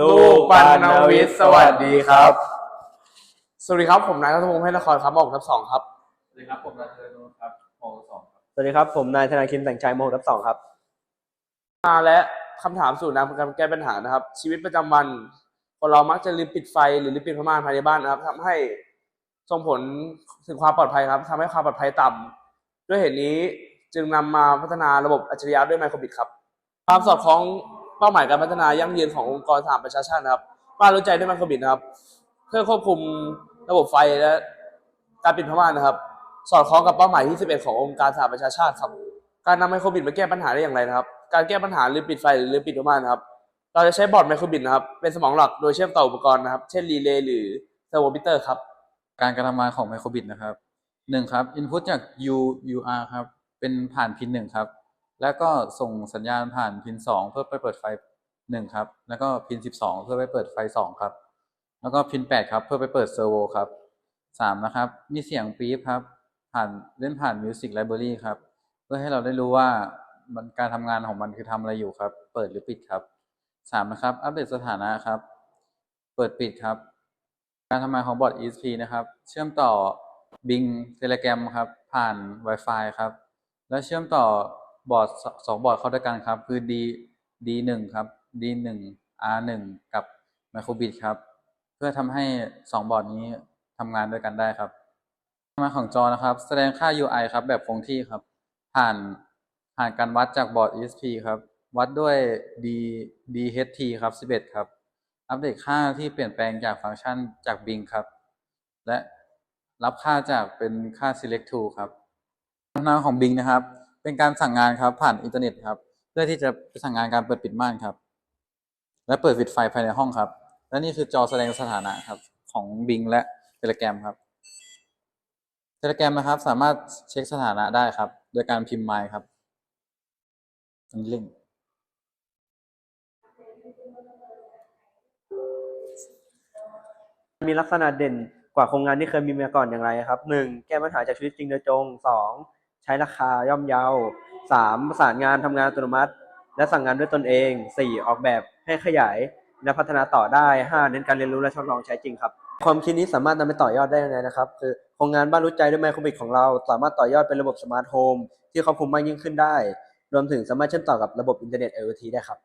ลูกปันนวิทย์สวัสดีครับ สวัสดีครับ ผมนายรัฐพงศ์เพชรนครครับออกทับสองครับ สวัสดีครับ ผมนายเทนนท์ครับมสองครับ สวัสดีครับ ผมนายธนาคินแต่งชัยโมทับสองครับ มาและคำถามสู่แนวการแก้ปัญหานะครับ ชีวิตประจำวันคนเรามักจะลืมปิดไฟหรือลืมปิดผ้าม่านภายในบ้านนะครับทำให้ส่งผลถึงความปลอดภัยครับทำให้ความปลอดภัยต่ำด้วยเหตุนี้จึงนำมาพัฒนาระบบอัจฉริยะด้วยไมโครบิตครับ ความสอดคล้อง เป้าหมายการพัฒนายั่งยืนขององค์กรสหประชาชาตินะครับบ้านรู้ใจด้วยไมโครบิตนะครับ เพื่อควบคุมระบบไฟและการปิดผ้าม่านนะครับ สอดคล้องกับเป้าหมายที่ 11 ขององค์การสหประชาชาติครับ การนำไมโครบิตมาแก้ปัญหาได้อย่างไรนะครับ การแก้ปัญหาลืมปิดไฟหรือปิดผ้าม่านนะครับ เราจะใช้บอร์ดไมโครบิตนะครับ เป็นสมองหลักโดยเชื่อมต่ออุปกรณ์นะครับ เช่นรีเลย์หรือเทอร์โมมิเตอร์ครับ การการทำงานของไมโครบิตนะครับหนึ่งครับ input จาก U UR ครับ เป็นผ่านพินหนึ่งครับ แล้วก็ส่งสัญญาณผ่านพินสองเพื่อไปเปิดไฟหนึ่งครับ แล้วก็พินสิบสองเพื่อไปเปิดไฟสองครับ แล้วก็พินแปดครับ เพื่อไปเปิดเซอร์โวครับสามนะครับ มีเสียงปี๊บครับ ผ่านเล่นผ่าน Music Library ครับ เพื่อให้เราได้รู้ว่ามันการทำงานของมันคือทำอะไรอยู่ครับ เปิดหรือปิดครับสามนะครับ อัปเดตสถานะครับ เปิดปิดครับ การทำงานของบอร์ด ESP นะครับ เชื่อมต่อ Bing Telegram ครับ ผ่าน Wi-Fi ครับ และเชื่อมต่อ บอร์ดสองบอร์ดเข้าด้วยกันครับ คือ D D1 ครับ D1 R1 กับ Microbit ครับ เพื่อทำให้สองบอร์ดนี้ทำงานด้วยกันได้ครับทำงาของจอนะครับ แสดงค่า UI ครับ แบบคงที่ครับ ผ่านผ่านการวัดจากบอร์ด ESP ครับ วัดด้วย D DHT ครับ 11 ครับ อัปเดตค่าที่เปลี่ยนแปลงจากฟังก์ชันจาก Bing ครับ และรับค่าจากเป็นค่า select to ครับทาของ Bing นะครับ เป็นการสั่งงานครับผ่านอินเทอร์เน็ตครับ เพื่อที่จะไปสั่งงานการเปิดปิดม่านครับ และเปิดปิดไฟภายในห้องครับ และนี่คือจอแสดงสถานะครับ ของ Bing และ Telegram ครับ Telegram นะครับ สามารถเช็คสถานะได้ครับ โดยการพิมพ์ my ครับอันนี้ลิงก์มีลักษณะเด่นกว่าโครงงานที่เคยมีมาก่อนอย่างไรครับหนึ่งแก้ปัญหาจากชีวิตจริงโดยตรงสอง ใช้ราคาย่อมเยาสามประสานงานทำงานอัตโนมัติ และสั่งงานด้วยตนเองสี่ออกแบบให้ขยายและพัฒนาต่อได้ห้าเน้นการเรียนรู้และทดลองใช้จริงครับ ความคิดนี้สามารถนำไปต่อยอดได้ยังไงนะครับ คือโครงงานบ้านรู้ใจด้วยไมโครบิตของเรา สามารถต่อยอดเป็นระบบสมาร์ทโฮมที่ครอบคลุมมากยิ่งขึ้นได้ รวมถึงสามารถเชื่อมต่อกับระบบอินเทอร์เน็ต IoT ได้ครับ